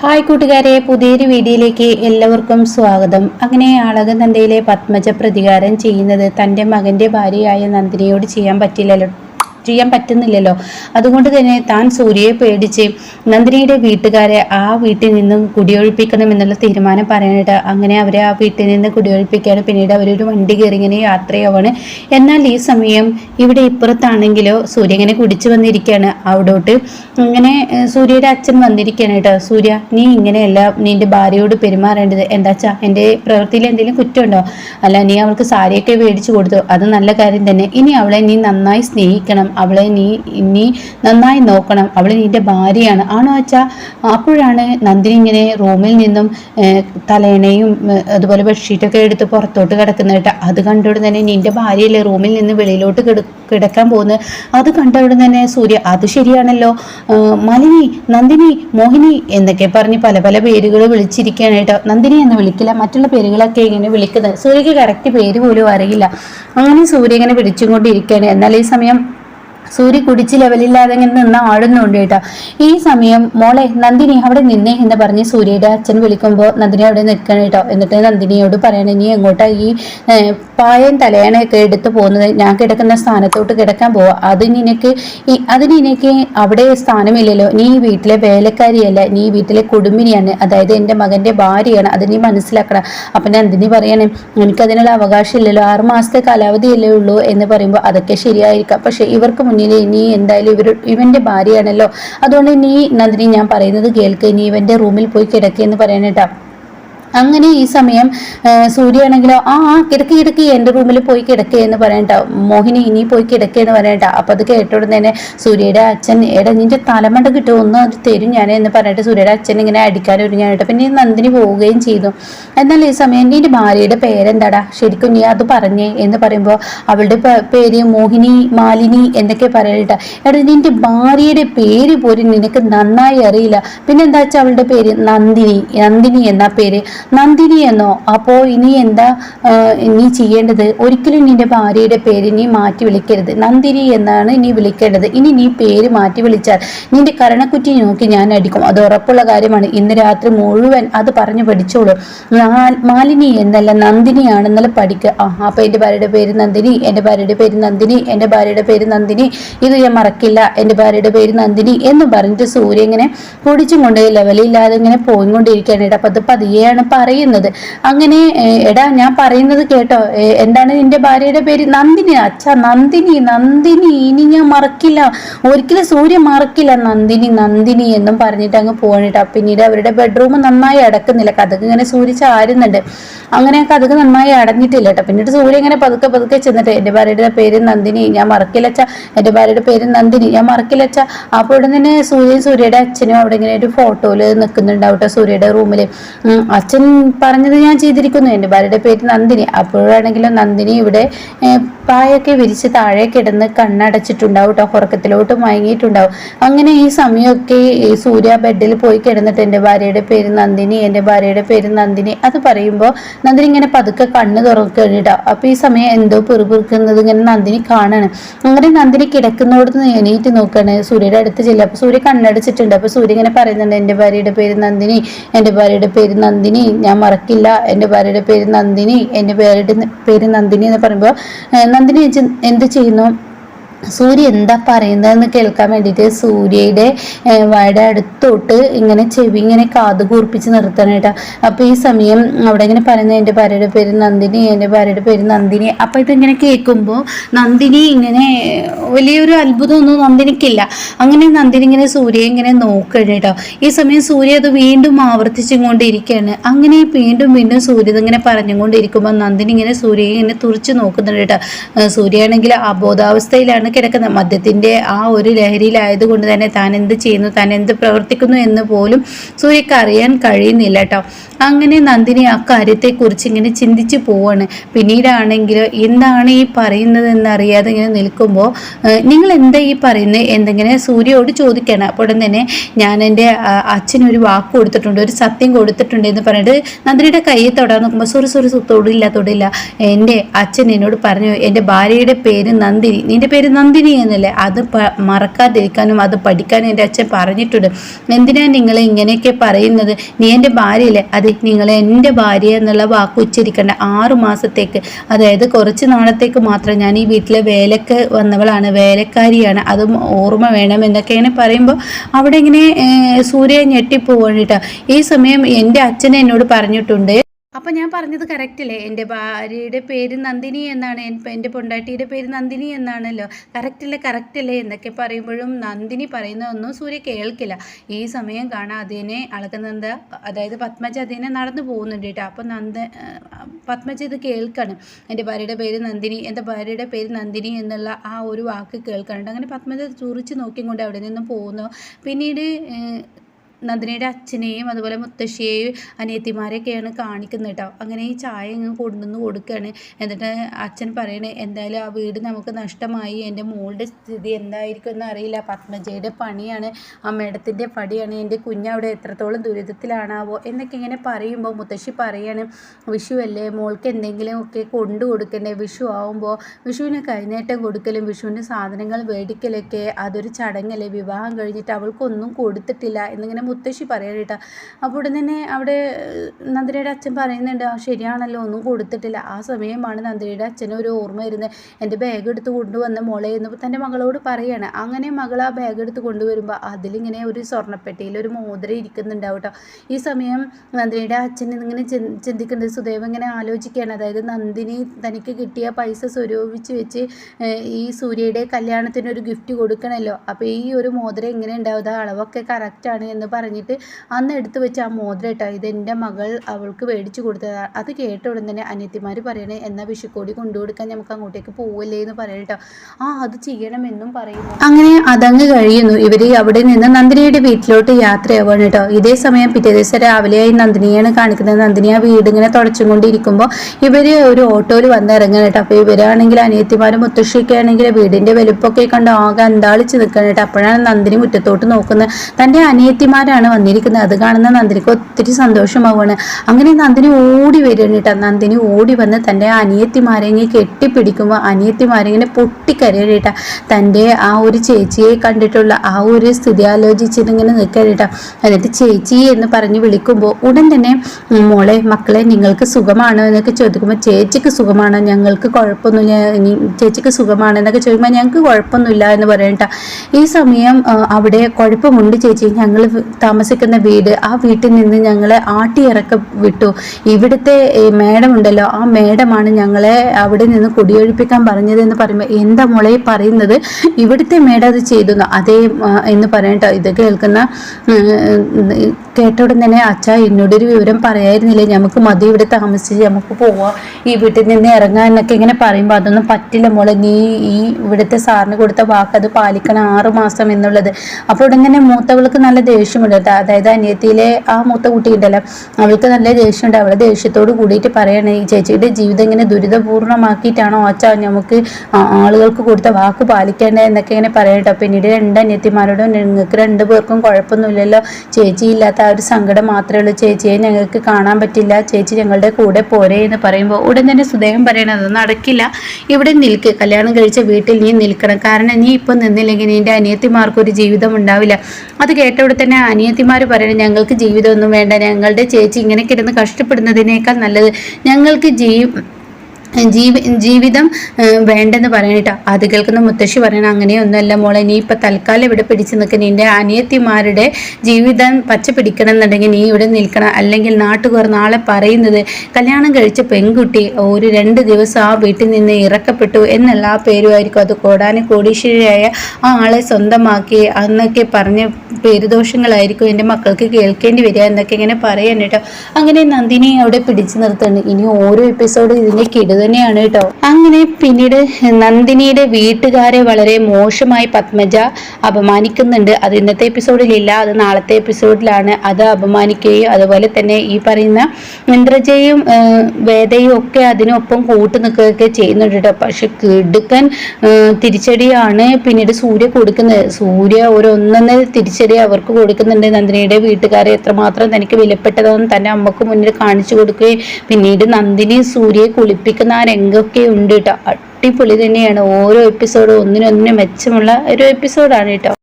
Hi കൂട്ടുകാരെ പുതിയൊരു വീഡിയോയിലേക്ക് എല്ലാവർക്കും സ്വാഗതം. അങ്ങനെ അളകനന്ദയിലെ പത്മജ പ്രതികാരം ചെയ്യുന്നത് തന്റെ മകന്റെ ഭാര്യയായ നന്ദിനിയോട് ചെയ്യാൻ പറ്റില്ലല്ലോ. ചെയ്യാൻ പറ്റുന്നില്ലല്ലോ. അതുകൊണ്ട് തന്നെ താൻ സൂര്യയെ പേടിച്ച് നന്ദിനിയുടെ വീട്ടുകാരെ ആ വീട്ടിൽ നിന്നും കുടിയൊഴിപ്പിക്കണം എന്നുള്ള തീരുമാനം പറയാനായിട്ട് അങ്ങനെ അവരെ ആ വീട്ടിൽ നിന്ന് കുടിയൊഴിപ്പിക്കുകയാണ്. പിന്നീട് അവരൊരു വണ്ടി കയറി ഇങ്ങനെ യാത്രയാവാണ്. എന്നാൽ ഈ സമയം ഇവിടെ ഇപ്പുറത്താണെങ്കിലോ സൂര്യ ഇങ്ങനെ കുടിച്ചു വന്നിരിക്കുകയാണ്. അവിടോട്ട് ഇങ്ങനെ സൂര്യയുടെ അച്ഛൻ വന്നിരിക്കുകയാണ് കേട്ടോ സൂര്യ നീ ഇങ്ങനെയല്ല നിന്റെ ഭാര്യയോട് പെരുമാറേണ്ടത്. എന്താച്ചാ എന്റെ പ്രവൃത്തിയിൽ എന്തെങ്കിലും കുറ്റമുണ്ടോ? അല്ല നീ അവൾക്ക് സാരിയൊക്കെ മേടിച്ചു കൊടുത്തു. അത് നല്ല കാര്യം തന്നെ. ഇനി അവളെ നീ നന്നായി സ്നേഹിക്കണം. അവളെ നീ നീ നന്നായി നോക്കണം. അവൾ നിന്റെ ഭാര്യയാണ്. ആണോ അച്ഛാ? അപ്പോഴാണ് നന്ദിനി ഇങ്ങനെ റൂമിൽ നിന്നും തലേണയും അതുപോലെ ബെഡ്ഷീറ്റൊക്കെ എടുത്ത് പുറത്തോട്ട് കിടക്കുന്ന കേട്ടോ അത് കണ്ടോടെ തന്നെ നിന്റെ ഭാര്യയല്ലേ റൂമിൽ നിന്ന് വെളിയിലോട്ട് കിടക്കാൻ പോകുന്നത്? അത് കണ്ടവിടെ തന്നെ സൂര്യ അത് ശരിയാണല്ലോ. മലിനി നന്ദിനി മോഹിനി എന്നൊക്കെ പറഞ്ഞ് പല പല പേരുകൾ വിളിച്ചിരിക്കുകയാണ് കേട്ടോ. നന്ദിനി എന്ന് വിളിക്കില്ല. മറ്റുള്ള പേരുകളൊക്കെ ഇങ്ങനെ വിളിക്കുന്നത്. സൂര്യക്ക് കറക്റ്റ് പേര് പോലും അറിയില്ല. അങ്ങനെ സൂര്യ ഇങ്ങനെ പിടിച്ചുകൊണ്ടിരിക്കുകയാണ് എന്നാൽ ഈ സമയം സൂര്യ കുടിച്ച് ലെവലില്ലാതെ ഇങ്ങനെ നിന്ന് ആടുന്നുണ്ട് കേട്ടോ. ഈ സമയം മോളെ നന്ദിനി അവിടെ നിന്നേ എന്ന് പറഞ്ഞ് സൂര്യയുടെ അച്ഛൻ വിളിക്കുമ്പോൾ നന്ദിനി അവിടെ നിൽക്കണം കേട്ടോ. എന്നിട്ട് നന്ദിനിയോട് പറയണം ഇനി എങ്ങോട്ടാ ഈ പായം തലയണയൊക്കെ എടുത്തു പോകുന്നത്? ഞാൻ കിടക്കുന്ന സ്ഥാനത്തോട്ട് കിടക്കാൻ പോവാ. അത് നിനക്ക് ഈ- അതിന് നിനക്ക് അവിടെ സ്ഥാനമില്ലല്ലോ. നീ ഈ വീട്ടിലെ വേലക്കാരിയല്ല. നീ ഈ വീട്ടിലെ കുടുംബിനിയാണ്. അതായത് എന്റെ മകന്റെ ഭാര്യയാണ്. അത് നീ മനസ്സിലാക്കണം. അപ്പം നന്ദിനി പറയണേ എനിക്കതിനുള്ള അവകാശമില്ലല്ലോ ആറ് മാസത്തെ കാലാവധിയല്ലേ ഉള്ളൂ എന്ന് പറയുമ്പോൾ അതൊക്കെ ശരിയായിരിക്കാം. പക്ഷേ ഇവർക്ക് നീ എന്തായാലും ഇവർ ഇവന്റെ ഭാര്യയാണല്ലോ. അതുകൊണ്ട് നീ നന്ദിനി ഞാൻ പറയുന്നത് കേൾക്ക്. നീ ഇവന്റെ റൂമിൽ പോയി കിടക്കെന്ന് പറയണേട്ടാ. അങ്ങനെ ഈ സമയം സൂര്യയാണെങ്കിലോ ആ ആ കിടക്ക് കിടക്ക് എന്റെ റൂമിൽ പോയി കിടക്കേ എന്ന് പറയണ്ട. മോഹിനി ഇനി പോയി കിടക്കേ എന്ന് പറയണ്ട. അപ്പം അത് കേട്ടോടുന്ന തന്നെ സൂര്യയുടെ അച്ഛൻ എടാ നിന്റെ തലമണ്ട കിട്ടുമോ ഒന്ന് അത് തരും ഞാൻ എന്ന് പറഞ്ഞിട്ട് സൂര്യയുടെ അച്ഛൻ ഇങ്ങനെ അടിക്കാൻ ഒരുങ്ങാനായിട്ട് പിന്നെ നന്ദിനി പോവുകയും ചെയ്തു. എന്നാൽ ഈ സമയം നിന്റെ ഭാര്യയുടെ പേരെന്താടാ? ശരിക്കും നീ അത് പറഞ്ഞേ എന്ന് പറയുമ്പോൾ അവളുടെ പേര് മോഹിനി മാലിനി എന്നൊക്കെ പറയട്ട എടാ നിന്റെ ഭാര്യയുടെ പേര് പോലും നിനക്ക് നന്നായി അറിയില്ല. പിന്നെ എന്താ വെച്ചാൽ അവളുടെ പേര് നന്ദിനി നന്ദിനി എന്ന പേര്? നന്ദിനി എന്നോ അപ്പോ ഇനി എന്താ നീ ചെയ്യേണ്ടത്? ഒരിക്കലും നിന്റെ ഭാര്യയുടെ പേര് നീ മാറ്റി വിളിക്കരുത്. നന്ദിനി എന്നാണ് നീ വിളിക്കേണ്ടത്. ഇനി നീ പേര് മാറ്റി വിളിച്ചാൽ നിന്റെ കരണക്കുറ്റി നോക്കി ഞാൻ അടിക്കും. അത് ഉറപ്പുള്ള കാര്യമാണ്. ഇന്ന് രാത്രി മുഴുവൻ അത് പറഞ്ഞു പഠിച്ചോളൂ. മാലിനി എന്നല്ല നന്ദിനിയാണെന്നല്ല പഠിക്കുക. ആ അപ്പൊ എന്റെ ഭാര്യയുടെ പേര് നന്ദിനി എന്റെ ഭാര്യയുടെ പേര് നന്ദിനി എന്റെ ഭാര്യയുടെ പേര് നന്ദിനി. ഇത് ഞാൻ മറക്കില്ല. എന്റെ ഭാര്യയുടെ പേര് നന്ദിനി എന്ന് പറഞ്ഞിട്ട് സൂര്യ ഇങ്ങനെ പൊടിച്ചും കൊണ്ട് ലെവലില്ലാതെ ഇങ്ങനെ പോയിക്കൊണ്ടിരിക്കുകയാണ്. അപ്പൊ അത് പതിയെയാണ് പറയുന്നത്. അങ്ങനെ എടാ ഞാൻ പറയുന്നത് കേട്ടോ. എന്താണ് നിന്റെ ഭാര്യയുടെ പേര്? നന്ദിനി അച്ഛ നന്ദിനി നന്ദിനി ഇനി ഞാൻ മറക്കില്ല. ഒരിക്കലും സൂര്യ മറക്കില്ല നന്ദിനി നന്ദിനി എന്നും പറഞ്ഞിട്ട് അങ്ങ് പോകണിട്ടാ പിന്നീട് അവരുടെ ബെഡ്റൂം നന്നായി അടക്കുന്നില്ല. കഥക് ഇങ്ങനെ സൂര്യ ചാരുന്നുണ്ട്. അങ്ങനെ കഥക്ക് കഥക് നന്നായി അടഞ്ഞിട്ടില്ല കേട്ടോ പിന്നീട് സൂര്യ ഇങ്ങനെ പതുക്കെ പതുക്കെ ചെന്നിട്ട് എന്റെ ഭാര്യയുടെ പേര് നന്ദിനി ഞാൻ മറക്കില്ല അച്ഛ. ഭാര്യയുടെ പേര് നന്ദിനി ഞാൻ മറക്കില്ല അച്ഛാ. അപ്പോൾ ഇവിടെ തന്നെ സൂര്യൻ സൂര്യയുടെ അച്ഛനും അവിടെ ഇങ്ങനെ ഒരു ഫോട്ടോയിൽ നിൽക്കുന്നുണ്ടാവും കേട്ടോ സൂര്യയുടെ റൂമിൽ അച്ഛൻ പറഞ്ഞത് ഞാൻ ചെയ്തിരിക്കുന്നു. എന്റെ ഭാര്യയുടെ പേര് നന്ദിനി. അപ്പോഴാണെങ്കിലും നന്ദിനി ഇവിടെ പായൊക്കെ വിരിച്ച് താഴെ കിടന്ന് കണ്ണടച്ചിട്ടുണ്ടാവും കേട്ടോ ഉറക്കത്തിലോട്ട് മയങ്ങിയിട്ടുണ്ടാവും. അങ്ങനെ ഈ സമയമൊക്കെ സൂര്യ ബെഡിൽ പോയി കിടന്നിട്ട് എന്റെ ഭാര്യയുടെ പേര് നന്ദിനി എന്റെ ഭാര്യയുടെ പേര് നന്ദിനി അത് പറയുമ്പോൾ നന്ദിനി ഇങ്ങനെ പതുക്കെ കണ്ണ് തുറക്കണിട്ടാവും അപ്പോൾ അപ്പൊ ഈ സമയം എന്തോ പെറുപെറുക്കുന്നത് ഇങ്ങനെ നന്ദിനി കാണാണ്. അങ്ങനെ നന്ദിനി കിടക്കുന്നോടത്ത് എണീറ്റ് നോക്കാണ്. സൂര്യയുടെ അടുത്ത് ചെല്ലുക അപ്പോൾ സൂര്യ കണ്ണടച്ചിട്ടുണ്ട്. അപ്പോൾ സൂര്യ ഇങ്ങനെ പറയുന്നുണ്ട് എന്റെ ഭാര്യയുടെ പേര് നന്ദിനി എന്റെ ഭാര്യയുടെ പേര് നന്ദിനി ഞാൻ മറക്കില്ല. എന്റെ ഭാര്യയുടെ പേര് നന്ദിനി. എന്റെ ഭാര്യയുടെ പേര് നന്ദിനി എന്ന് പറയുമ്പോൾ നന്ദിനി എന്ത് ചെയ്യുന്നു? സൂര്യ എന്താ പറയുന്നതെന്ന് കേൾക്കാൻ വേണ്ടിയിട്ട് സൂര്യയുടെ വയുടെ അടുത്തോട്ട് ഇങ്ങനെ ചെവി ഇങ്ങനെ കാത് കൂർപ്പിച്ച് നിർത്താനായിട്ടാ അപ്പൊ ഈ സമയം അവിടെ ഇങ്ങനെ പറയുന്നത് എന്റെ ഭാര്യയുടെ പേര് നന്ദിനി എന്റെ ഭാര്യയുടെ പേര് നന്ദിനി. അപ്പൊ ഇതിങ്ങനെ കേൾക്കുമ്പോൾ നന്ദിനി ഇങ്ങനെ വലിയൊരു അത്ഭുതമൊന്നും നന്ദിനിക്കില്ല. അങ്ങനെ നന്ദിനി ഇങ്ങനെ സൂര്യ ഇങ്ങനെ നോക്കണം കേട്ടോ. ഈ സമയം സൂര്യ അത് വീണ്ടും ആവർത്തിച്ചും കൊണ്ടിരിക്കുകയാണ് അങ്ങനെ വീണ്ടും വീണ്ടും സൂര്യ ഇതിങ്ങനെ പറഞ്ഞുകൊണ്ടിരിക്കുമ്പോൾ നന്ദിനി ഇങ്ങനെ സൂര്യയെ ഇങ്ങനെ തുറിച്ച് നോക്കുന്നുണ്ട് കേട്ടോ. സൂര്യയാണെങ്കിൽ അബോധാവസ്ഥയിലാണ് കിടക്കുന്നത് മദ്യത്തിന്റെ ആ ഒരു ലഹരിയിലായതുകൊണ്ട് തന്നെ താൻ എന്ത് ചെയ്യുന്നു താൻ എന്ത് പ്രവർത്തിക്കുന്നു എന്ന് പോലും സൂര്യക്ക് അറിയാൻ കഴിയുന്നില്ല കേട്ടോ അങ്ങനെ നന്ദിനി ആ കാര്യത്തെക്കുറിച്ച് ഇങ്ങനെ ചിന്തിച്ചു പോവാണ്. പിന്നീടാണെങ്കിൽ എന്താണ് ഈ പറയുന്നത് എന്നറിയാതെ ഇങ്ങനെ നിൽക്കുമ്പോൾ നിങ്ങൾ എന്താ ഈ പറയുന്നത് എന്തെങ്കിലും സൂര്യയോട് ചോദിക്കണം. അപ്പോൾ തന്നെ ഞാൻ എന്റെ അച്ഛനൊരു വാക്ക് കൊടുത്തിട്ടുണ്ട് ഒരു സത്യം കൊടുത്തിട്ടുണ്ട് എന്ന് പറഞ്ഞിട്ട് നന്ദിനിയുടെ കയ്യിൽ തൊടാൻ നോക്കുമ്പോൾ സോറി സോറി തൊടില്ല തൊടില്ല. എന്റെ അച്ഛൻ എന്നോട് പറഞ്ഞു എന്റെ ഭാര്യയുടെ പേര് നന്ദിനി നിന്റെ പേര് നന്ദിനി എന്നല്ലേ അത് മറക്കാതിരിക്കാനും അത് പഠിക്കാനും എന്റെ അച്ഛൻ പറഞ്ഞിട്ടുണ്ട്. എന്തിനാണ് നിങ്ങൾ ഇങ്ങനെയൊക്കെ പറയുന്നത്? നീ എന്റെ ഭാര്യയല്ലേ? അത് നിങ്ങൾ എന്റെ ഭാര്യ എന്നുള്ള വാക്ക് ഉച്ചരിക്കേണ്ട. ആറു മാസത്തേക്ക് അതായത് കുറച്ച് നാളത്തേക്ക് മാത്രം ഞാൻ ഈ വീട്ടിലെ വേലക്ക് വന്നവളാണ് വേലക്കാരിയാണ്. അതും ഓർമ്മ വേണം എന്നൊക്കെ പറയുമ്പോൾ അവിടെ ഇങ്ങനെ സൂര്യ ഞെട്ടിപ്പോവാണ് കേട്ടോ. ഈ സമയം എന്റെ അച്ഛൻ എന്നോട് പറഞ്ഞിട്ടുണ്ട് അപ്പം ഞാൻ പറഞ്ഞത് കറക്റ്റ് അല്ലേ എന്റെ ഭാര്യയുടെ പേര് നന്ദിനി എന്നാണ് എന്റെ പൊണ്ടാട്ടിയുടെ പേര് നന്ദിനി എന്നാണല്ലോ. കറക്റ്റ് അല്ലേ കറക്റ്റ് അല്ലേ എന്നൊക്കെ പറയുമ്പോഴും നന്ദിനി പറയുന്നതൊന്നും സൂര്യ കേൾക്കില്ല. ഈ സമയം കാണാൻ അതിനെ അളകുന്നന്ദ അതായത് പത്മജ അതിനെ നടന്നു പോകുന്നുണ്ട് കേട്ടോ. അപ്പം നന്ദ പത്മജ ഇത് കേൾക്കാണ്. എന്റെ ഭാര്യയുടെ പേര് നന്ദിനി എന്റെ ഭാര്യയുടെ പേര് നന്ദിനി എന്നുള്ള ആ ഒരു വാക്ക് കേൾക്കാനുണ്ട്. അങ്ങനെ പത്മജ ചുറിച്ച് നോക്കിയും കൊണ്ട് അവിടെ നിന്നും പോകുന്നു. പിന്നീട് നന്ദിനിയുടെ അച്ഛനെയും അതുപോലെ മുത്തശ്ശിയെയും അനിയത്തിമാരെയൊക്കെയാണ് കാണിക്കുന്നത് കേട്ടോ. അങ്ങനെ ഈ ചായ ഇങ്ങ് കൊണ്ടുവന്ന് കൊടുക്കുകയാണ്. എന്നിട്ട് അച്ഛൻ പറയണേ എന്തായാലും ആ വീട് നമുക്ക് നഷ്ടമായി. എന്റെ മോളുടെ സ്ഥിതി എന്തായിരിക്കും എന്നറിയില്ല പത്മജയുടെ പണിയാണ്. ആ മേഡത്തിന്റെ പടിയാണ് എന്റെ കുഞ്ഞ് അവിടെ എത്രത്തോളം ദുരിതത്തിലാണാവോ? എന്നൊക്കെ ഇങ്ങനെ പറയുമ്പോൾ മുത്തശ്ശി പറയാണ് വിഷു അല്ലേ? മോൾക്ക് എന്തെങ്കിലും ഒക്കെ കൊണ്ടു കൊടുക്കണ്ടേ? വിഷു ആവുമ്പോൾ വിഷുവിന് കൈനേറ്റം കൊടുക്കലും വിഷുവിന്റെ സാധനങ്ങൾ മേടിക്കലൊക്കെ അതൊരു ചടങ്ങല്ലേ? വിവാഹം കഴിഞ്ഞിട്ട് അവൾക്കൊന്നും കൊടുത്തിട്ടില്ല. എന്നിങ്ങനെ മുത്തശ്ശി പറയാൻ അപ്പോൾ ഉടൻ തന്നെ അവിടെ നന്ദിനിയുടെ അച്ഛൻ പറയുന്നുണ്ട് ആ ശരിയാണല്ലോ ഒന്നും കൊടുത്തിട്ടില്ല. ആ സമയമാണ് നന്ദിനിയുടെ അച്ഛന് ഒരു ഓർമ്മ വരുന്നത്. എന്റെ ബാഗ് എടുത്ത് കൊണ്ടുവന്ന മോളെ എന്ന് തന്റെ മകളോട് പറയാണ്. അങ്ങനെ മകൾ ആ ബാഗ് എടുത്ത് കൊണ്ടുവരുമ്പോൾ അതിലിങ്ങനെ ഒരു സ്വർണപ്പെട്ടിയിൽ ഒരു മോതിരം ഇരിക്കുന്നുണ്ടാവും കേട്ടോ ഈ സമയം നന്ദിനിയുടെ അച്ഛൻ ഇങ്ങനെ ചിന്തിക്കുന്നത് സുദേവ് ഇങ്ങനെ ആലോചിക്കുകയാണ്. അതായത് നന്ദിനി തനിക്ക് കിട്ടിയ പൈസ സ്വരൂപിച്ച് വെച്ച് ഈ സൂര്യയുടെ കല്യാണത്തിന് ഒരു ഗിഫ്റ്റ് കൊടുക്കണമല്ലോ അപ്പോൾ ഈ ഒരു മോതിരം എങ്ങനെ ഉണ്ടാവും? അളവൊക്കെ കറക്റ്റാണ് എന്ന് പറഞ്ഞിട്ട് അന്ന് എടുത്തു വെച്ച ആ മോതിരം കേട്ടോ എന്റെ മകൾ അവൾക്ക് മേടിച്ചു കൊടുത്തതാണ് അത് കേട്ട ഉടൻ തന്നെ അനിയത്തിമാർ പറയണേ എന്നാൽ വിഷുക്കോടി കൊണ്ടുകൊടുക്കാൻ നമുക്ക് അങ്ങോട്ടേക്ക് പോവില്ലേ എന്ന് പറയണം കേട്ടോ. ആ അത് ചെയ്യണമെന്നും പറയുന്നു. അങ്ങനെ അതങ്ങ് കഴിയുന്നു. ഇവർ അവിടെ നിന്ന് നന്ദിനിയുടെ വീട്ടിലോട്ട് യാത്രയാവാണ് കേട്ടോ. ഇതേ സമയം പിറ്റേ ദിവസം രാവിലെയായി നന്ദിനിയാണ് കാണിക്കുന്നത്. നന്ദിനി ആ വീട് ഇങ്ങനെ തുടച്ചും കൊണ്ടിരിക്കുമ്പോൾ ഇവർ ഒരു ഓട്ടോയിൽ വന്ന് ഇറങ്ങണം കേട്ടോ. അപ്പോൾ ഇവരാണെങ്കിൽ അനിയത്തിമാരും മുത്തശ്ശിയൊക്കെ ആണെങ്കിൽ വീടിന്റെ വലുപ്പമൊക്കെ കണ്ട് ആകെ അന്താളിച്ച് നിൽക്കണം കേട്ടോ. അപ്പോഴാണ് നന്ദിനി മുറ്റത്തോട്ട് നോക്കുന്നത്. തന്റെ അനിയത്തിമാരാണ് വന്നിരിക്കുന്നത്? അത് കാണുന്ന നന്ദിനിക്ക് ഒത്തിരി സന്തോഷമാവുകയാണ്. അങ്ങനെ നന്ദിനി ഓടി വരികയാണ് കേട്ടോ. നന്ദിനി ഓടി വന്ന് തന്റെ അനിയത്തിമാരെങ്ങി കെട്ടിപ്പിടിക്കുമ്പോൾ അനിയത്തിമാരെങ്ങനെ പൊട്ടിക്കരയാണ് കേട്ടോ. തന്റെ ആ ഒരു ചേച്ചിയെ കണ്ടിട്ടുള്ള ആ ഒരു സ്ഥിതി ആലോചിച്ചിട്ട് ഇങ്ങനെ നിൽക്കുകയാണ് കേട്ടോ. എന്നിട്ട് ചേച്ചി എന്ന് പറഞ്ഞ് വിളിക്കുമ്പോൾ ഉടൻ തന്നെ മോളെ മക്കളെ നിങ്ങൾക്ക് സുഖമാണോ? എന്നൊക്കെ ചോദിക്കുമ്പോൾ ചേച്ചിക്ക് സുഖമാണോ? ഞങ്ങൾക്ക് കുഴപ്പമൊന്നുമില്ല. ചേച്ചിക്ക് സുഖമാണോ? എന്നൊക്കെ ചോദിക്കുമ്പോൾ ഞങ്ങൾക്ക് കുഴപ്പമൊന്നുമില്ല എന്ന് പറയണ്ട ഈ സമയം അവിടെ കുഴപ്പമുണ്ട് ചേച്ചി. ഞങ്ങൾ താമസിക്കുന്ന വീട് ആ വീട്ടിൽ നിന്ന് ഞങ്ങളെ ആട്ടി ആട്ടിയിറക്ക വിട്ടു. ഇവിടുത്തെ മേഡം ഉണ്ടല്ലോ ആ മേഡമാണ് ഞങ്ങളെ അവിടെ നിന്ന് കുടിയൊഴിപ്പിക്കാൻ പറഞ്ഞതെന്ന് പറയുമ്പോൾ എന്താ മുളെ പറയുന്നത്? ഇവിടുത്തെ മേഡം അത് ചെയ്തു അതേ എന്ന് പറയട്ടോ ഇത് കേൾക്കുന്ന ഉം, കേട്ട ഉടൻ തന്നെ അച്ഛ എന്നോടൊരു വിവരം പറയായിരുന്നില്ലേ? നമുക്ക് മതി ഇവിടെ താമസിച്ച് നമുക്ക് പോവാം. ഈ വീട്ടിൽ നിന്ന് ഇറങ്ങാൻ എന്നൊക്കെ ഇങ്ങനെ പറയുമ്പോൾ അതൊന്നും പറ്റില്ല മോളെ. നീ ഈ ഇവിടുത്തെ സാറിന് കൊടുത്ത വാക്ക് അത് പാലിക്കണം ആറ് മാസം എന്നുള്ളത്. അപ്പോൾ ഇങ്ങനെ മൂത്തവൾക്ക് നല്ല ദേഷ്യമുണ്ട് കേട്ടോ അതായത് അനിയത്തിയിലെ ആ മൂത്ത കുട്ടി ഉണ്ടല്ലോ അവൾക്ക് നല്ല ദേഷ്യമുണ്ട്. അവളെ ദേഷ്യത്തോട് കൂടിയിട്ട് പറയണേ ഈ ചേച്ചിയുടെ ജീവിതം ഇങ്ങനെ ദുരിതപൂർണമാക്കിയിട്ടാണോ അച്ഛാ നമുക്ക് ആളുകൾക്ക് കൊടുത്ത വാക്ക് പാലിക്കേണ്ടത് എന്നൊക്കെ ഇങ്ങനെ പറയട്ടോ പിന്നീട് രണ്ട് അനിയത്തിമാരോടും നിങ്ങൾക്ക് രണ്ടു പേർക്കും കുഴപ്പമൊന്നുമില്ലല്ലോ. ചേച്ചി ഇല്ലാത്ത ആ ഒരു സങ്കടം മാത്രമേ ഉള്ളൂ. ചേച്ചിയെ ഞങ്ങൾക്ക് കാണാൻ പറ്റില്ല. ചേച്ചി ഞങ്ങളുടെ കൂടെ പോരെ എന്ന് പറയുമ്പോൾ ഉടൻ തന്നെ സുദേഹം പറയണത് നടക്കില്ല. ഇവിടെ നിൽക്ക്. കല്യാണം കഴിച്ച വീട്ടിൽ നീ നിൽക്കണം. കാരണം നീ ഇപ്പം നിന്നില്ലെങ്കിൽ നിന്റെ അനിയത്തിമാർക്ക് ഒരു ജീവിതം ഉണ്ടാവില്ല. അത് കേട്ടവിടെ തന്നെ അനിയത്തിമാർ പറയണം ഞങ്ങൾക്ക് ജീവിതമൊന്നും വേണ്ട. ഞങ്ങളുടെ ചേച്ചി ഇങ്ങനെ കിടന്ന് കഷ്ടപ്പെടുന്നതിനേക്കാൾ നല്ലത് ഞങ്ങൾക്ക് ജീ ജീവി ജീവിതം വേണ്ടെന്ന് പറയണേട്ടോ. അത് കേൾക്കുന്ന മുത്തശ്ശി പറയണം അങ്ങനെയൊന്നുമല്ല മോളെ നീ ഇപ്പം തൽക്കാലം ഇവിടെ പിടിച്ചു നിൽക്കുന്ന നിന്റെ അനിയത്തിമാരുടെ ജീവിതം പച്ച പിടിക്കണം എന്നുണ്ടെങ്കിൽ നീ ഇവിടെ നിൽക്കണം. അല്ലെങ്കിൽ നാട്ടുകാർ നാളെ പറയുന്നത് കല്യാണം കഴിച്ച പെൺകുട്ടി ഒരു രണ്ട് ദിവസം ആ വീട്ടിൽ നിന്ന് ഇറക്കപ്പെട്ടു എന്നുള്ള ആ പേരുമായിരിക്കും. അത് കോടാനും കോടീശ്വരിയായ ആ ആളെ സ്വന്തമാക്കി അന്നൊക്കെ പറഞ്ഞ പേരുദോഷങ്ങളായിരിക്കും എന്റെ മക്കൾക്ക് കേൾക്കേണ്ടി വരിക എന്നൊക്കെ ഇങ്ങനെ പറയാൻ കേട്ടോ അങ്ങനെ നന്ദിനി അവിടെ പിടിച്ചു നിർത്തുന്നുണ്ട് ഇനി ഓരോ എപ്പിസോഡും ഇതിനെ കിടു തന്നെയാണ് കേട്ടോ അങ്ങനെ പിന്നീട് നന്ദിനിയുടെ വീട്ടുകാരെ വളരെ മോശമായി പത്മജ അപമാനിക്കുന്നുണ്ട്. അത് ഇന്നത്തെ എപ്പിസോഡിലില്ല അത് നാളത്തെ എപ്പിസോഡിലാണ് അത് അപമാനിക്കുകയും അതുപോലെ തന്നെ ഈ പറയുന്ന ഇന്ദ്രജയും വേദയും ഒക്കെ അതിനൊപ്പം കൂട്ടു നിൽക്കുകയൊക്കെ ചെയ്യുന്നുണ്ട് കേട്ടോ പക്ഷെ കിടുക്കൻ തിരിച്ചടിയാണ് പിന്നീട് സൂര്യ കൊടുക്കുന്നത്. സൂര്യ ഒരു തിരിച്ചടി അവർക്ക് കൊടുക്കുന്നുണ്ട്. നന്ദിനിയുടെ വീട്ടുകാരെ എത്രമാത്രം തനിക്ക് വിലപ്പെട്ടതെന്ന് തന്റെ അമ്മയ്ക്ക് മുന്നിൽ കാണിച്ചു കൊടുക്കുകയും പിന്നീട് നന്ദിനി സൂര്യയെ കുളിപ്പിക്കുന്ന പോകുന്ന ആ രംഗമൊക്കെ ഉണ്ട് കേട്ടോ. അടിപൊളി തന്നെയാണ്. ഓരോ എപ്പിസോഡും ഒന്നിനൊന്നിനും മെച്ചമുള്ള ഒരു എപ്പിസോഡാണ് കേട്ടോ.